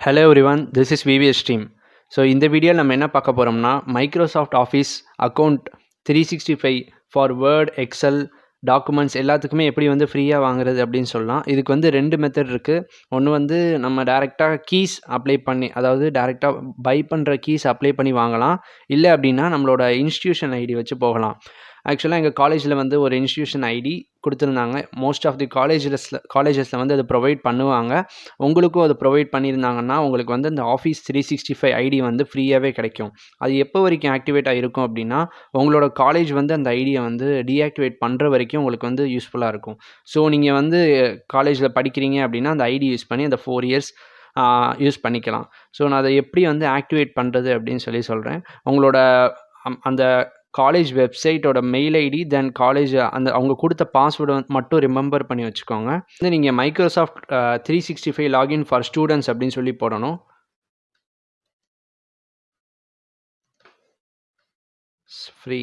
Hello everyone this is VVS stream so இந்த வீடியோவில் நம்ம என்ன பார்க்க போகிறோம்னா Microsoft Office account three sixty five for Word Excel documents எல்லாத்துக்குமே எப்படி வந்து ஃப்ரீயாக வாங்குறது அப்படின்னு சொல்லலாம். இதுக்கு வந்து ரெண்டு மெத்தட் இருக்குது ஒன்று வந்து நம்ம டேரெக்டாக கீஸ் அப்ளை பண்ணி அதாவது டேரெக்டாக பை பண்ணுற கீஸ் அப்ளை பண்ணி வாங்கலாம். இல்லை அப்படின்னா நம்மளோட இன்ஸ்டியூஷன் ஐடி வச்சு போகலாம். ஆக்சுவலாக எங்கள் காலேஜில் வந்து ஒரு இன்ஸ்டியூஷன் ஐடி கொடுத்துருந்தாங்க. மோஸ்ட் ஆஃப் தி காலேஜஸில் காலேஜஸில் வந்து அது ப்ரொவைட் பண்ணுவாங்க. உங்களுக்கும் அது ப்ரொவைட் பண்ணியிருந்தாங்கன்னா உங்களுக்கு வந்து அந்த Office three sixty five ID வந்து ஃப்ரீயாகவே கிடைக்கும். அது எப்போ வரைக்கும் ஆக்டிவேட் ஆகிருக்கும் அப்படின்னா உங்களோட காலேஜ் வந்து அந்த ஐடியை வந்து டீஆக்டிவேட் பண்ணுற வரைக்கும் உங்களுக்கு வந்து யூஸ்ஃபுல்லாக இருக்கும். ஸோ நீங்கள் வந்து காலேஜில் படிக்கிறீங்க அப்படின்னா அந்த ஐடி யூஸ் பண்ணி அந்த ஃபோர் இயர்ஸ் யூஸ் பண்ணிக்கலாம். ஸோ நான் அதை எப்படி வந்து ஆக்டிவேட் பண்ணுறது அப்படின்னு சொல்லி சொல்கிறேன் உங்களோட அம்- அந்த காலேஜ் வெப்சைட்டோட மெயில் ஐடி தென் காலேஜ் அந்த அவங்க கொடுத்த பாஸ்வேர்டு மட்டும் ரிமெம்பர் பண்ணி வச்சுக்கோங்க. வந்து நீங்கள் Microsoft three sixty five login for students அப்படின்னு சொல்லி போடணும். ஃப்ரீ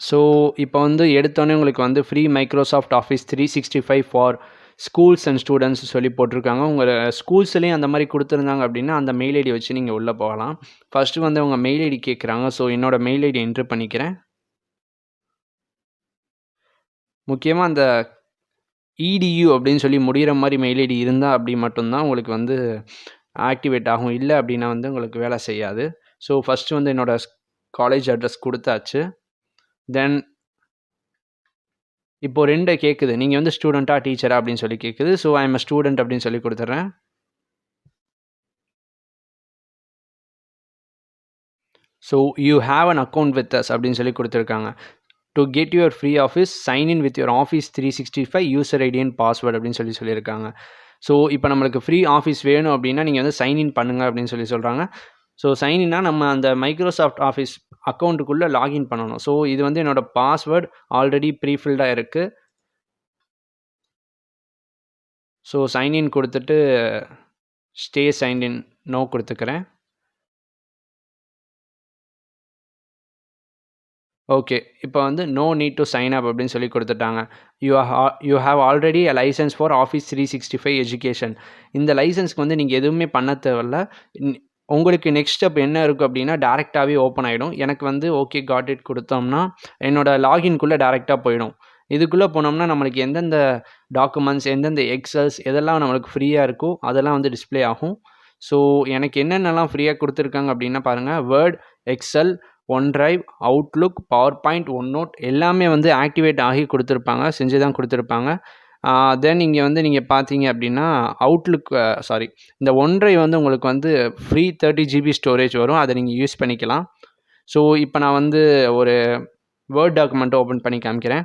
ஸோ இப்போ வந்து எடுத்தோன்னே உங்களுக்கு வந்து free Microsoft Office three sixty five for schools and students சொல்லி போட்டிருக்காங்க. உங்கள் ஸ்கூல்ஸ்லேயும் அந்த மாதிரி கொடுத்துருந்தாங்க அப்படின்னா அந்த மெயில் ஐடி வச்சு நீங்கள் உள்ளே போகலாம். ஃபஸ்ட்டு வந்து அவங்க மெயில் ஐடி கேட்குறாங்க ஸோ என்னோட மெயில் ஐடி என்ட்ரு பண்ணிக்கிறேன். முக்கியமாக அந்த இடியூ அப்படின்னு சொல்லி முடிகிற மாதிரி மெயில் ஐடி இருந்தால் அப்படி மட்டும்தான் உங்களுக்கு வந்து ஆக்டிவேட் ஆகும். இல்லை அப்படின்னா வந்து உங்களுக்கு வேலை செய்யாது. ஸோ ஃபஸ்ட்டு வந்து என்னோடய காலேஜ் அட்ரஸ் கொடுத்தாச்சு. தென் இப்போ ரெண்டு கேட்குது நீங்கள் வந்து ஸ்டூடெண்ட்டா டீச்சரா அப்படின்னு சொல்லி கேட்குது ஸோ ஐ எம் ஸ்டூடெண்ட் அப்படின்னு சொல்லி கொடுத்துட்றேன் so you have an account with us அப்படின்னு சொல்லி கொடுத்துருக்காங்க. To get your free Office sign in with your Office three sixty five user ID and password அப்படின்னு சொல்லி சொல்லியிருக்காங்க. ஸோ இப்போ நம்மளுக்கு ஃப்ரீ ஆஃபீஸ் வேணும் அப்படின்னா நீங்கள் வந்து சைன் இன் பண்ணுங்கள் அப்படின்னு சொல்லி சொல்கிறாங்க ஸோ சைன் இன்னா நம்ம அந்த மைக்ரோசாஃப்ட் ஆஃபீஸ் அக்கௌண்ட்டுக்குள்ளே லாகின் பண்ணணும். ஸோ இது வந்து என்னோடய பாஸ்வேர்டு ஆல்ரெடி ப்ரீஃபில்டாக இருக்குது ஸோ சைன்இன் கொடுத்துட்டு ஸ்டே சைன்இன் நோ கொடுத்துக்கிறேன். ஓகே இப்போ வந்து no need to sign up அப்படின்னு சொல்லி கொடுத்துட்டாங்க. You you have already a licence for Office three sixty five education இந்த லைசன்ஸ்க்கு வந்து நீங்கள் எதுவுமே பண்ண தேவையில்ல. உங்களுக்கு நெக்ஸ்ட் ஸ்டெப் என்ன இருக்குது அப்படின்னா டேரெக்டாகவே ஓப்பன் ஆகிடும் எனக்கு வந்து ஓகே காட் இட் கொடுத்தோம்னா என்னோடய லாகின்குள்ளே டேரெக்டாக போயிடும். இதுக்குள்ளே போனோம்னா நம்மளுக்கு எந்தெந்த டாக்குமெண்ட்ஸ் எந்தெந்த எக்ஸல்ஸ் எதெல்லாம் நம்மளுக்கு ஃப்ரீயாக இருக்கோ அதெல்லாம் வந்து டிஸ்ப்ளே ஆகும். ஸோ எனக்கு என்னென்னலாம் ஃப்ரீயாக கொடுத்துருக்காங்க அப்படின்னா பாருங்கள் Word Excel OneDrive Outlook PowerPoint OneNote எல்லாமே வந்து ஆக்டிவேட் ஆகி கொடுத்துருப்பாங்க செஞ்சு தான் கொடுத்துருப்பாங்க. தென் இங்கே வந்து நீங்கள் பார்த்தீங்க அப்படின்னா அவுட்லுக் சாரி இந்த ஒன்றை வந்து உங்களுக்கு வந்து ஃப்ரீ தேர்ட்டி ஜிபி ஸ்டோரேஜ் வரும். அதை நீங்கள் யூஸ் பண்ணிக்கலாம். ஸோ இப்போ நான் வந்து ஒரு வேர்ட் டாக்குமெண்ட்டை ஓப்பன் பண்ணி காமிக்கிறேன்.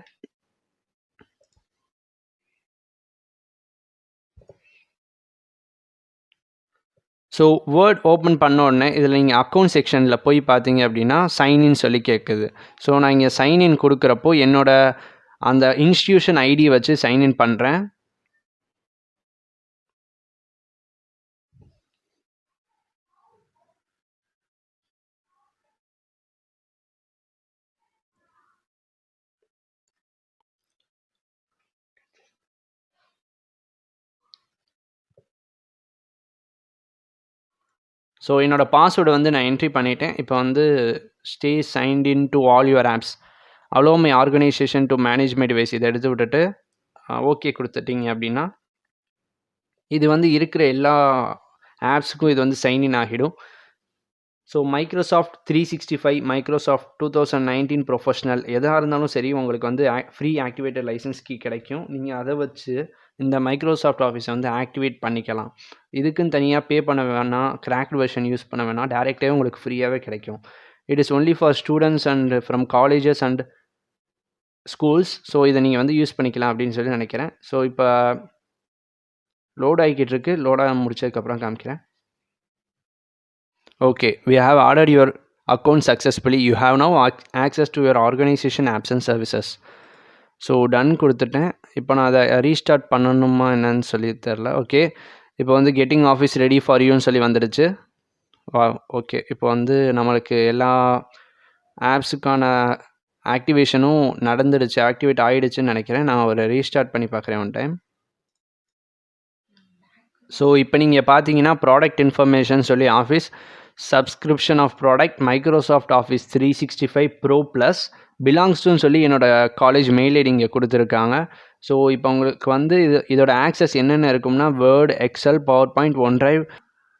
ஸோ வேர்ட் ஓப்பன் பண்ண உடனே இதில் நீங்கள் அக்கௌண்ட் செக்ஷனில் போய் பார்த்தீங்க அப்படின்னா சைன்இன் சொல்லி கேட்குது ஸோ நான் இங்கே சைன்இன் கொடுக்குறப்போ என்னோடய அந்த இன்ஸ்டியூஷன் ஐடி வச்சு சைன்இன் பண்ணுறேன் ஸோ என்னோட பாஸ்வேர்டு வந்து நான் என்ட்ரி பண்ணிட்டேன். இப்போ வந்து stay signed in to all your apps allow my organisation to manage my device இதை எடுத்து விட்டுட்டு ஓகே கொடுத்துட்டீங்க அப்படின்னா இது வந்து இருக்கிற எல்லா ஆப்ஸுக்கும் இது வந்து சைன்இன் ஆகிடும். So Microsoft three sixty five Microsoft two thousand nineteen professional எதாக இருந்தாலும் சரி உங்களுக்கு வந்து ஃப்ரீ ஆக்டிவேட்டட் லைசன்ஸ் கீ கிடைக்கும். நீங்கள் அதை வச்சு இந்த மைக்ரோசாஃப்ட் ஆஃபீஸை வந்து ஆக்டிவேட் பண்ணிக்கலாம். இதுக்குன்னு தனியாக பே பண்ண வேணாம் கிராக்ட் வெர்ஷன் யூஸ் பண்ண வேணாம் டேரெக்டாகவே உங்களுக்கு ஃப்ரீயாகவே கிடைக்கும். It is only for students and from colleges and schools so இதை நீங்கள் வந்து யூஸ் பண்ணிக்கலாம் அப்படின்னு சொல்லி நினைக்கிறேன். ஸோ இப்போ லோட் ஆகிக்கிட்டு இருக்கு. லோடாக முடிச்சதுக்கப்புறம் காமிக்கிறேன். Okay we have order your account successfully you have now access to your organisation apps and services so done கொடுத்துட்டேன். இப்போ நான் அதை ரீஸ்டார்ட் பண்ணணுமா என்னன்னு சொல்லி தெரில ஓகே இப்போ வந்து கெட்டிங் ஆஃபீஸ் ரெடி ஃபார் யூன்னு சொல்லி வந்துடுச்சு. வா ஓகே இப்போ வந்து நம்மளுக்கு எல்லா ஆப்ஸுக்கான ஆக்டிவேஷனும் நடந்துடுச்சு ஆக்டிவேட் ஆகிடுச்சுன்னு நினைக்கிறேன். நான் ஒரு ரீஸ்டார்ட் பண்ணி பார்க்குறேன் ஒன் டைம் ஸோ இப்போ நீங்கள் பார்த்தீங்கன்னா ப்ராடக்ட் இன்ஃபர்மேஷன் சொல்லி Office subscription of product Microsoft Office three sixty five pro plus பிலாங்ஸ்டுன்னு சொல்லி என்னோடய காலேஜ் மெயில் ஐடி இங்கே கொடுத்துருக்காங்க. ஸோ இப்போ உங்களுக்கு வந்து இது இதோட ஆக்சஸ் என்னென்ன இருக்கும்னா Word Excel PowerPoint OneDrive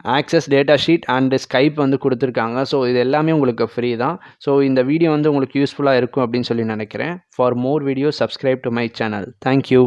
Access data sheet and Skype வந்து கொடுத்துருக்காங்க. ஸோ இது எல்லாமே உங்களுக்கு ஃப்ரீ தான். ஸோ இந்த வீடியோ வந்து உங்களுக்கு யூஸ்ஃபுல்லாக இருக்கும் அப்படின்னு சொல்லி நினைக்கிறேன். For more video subscribe to my channel thank you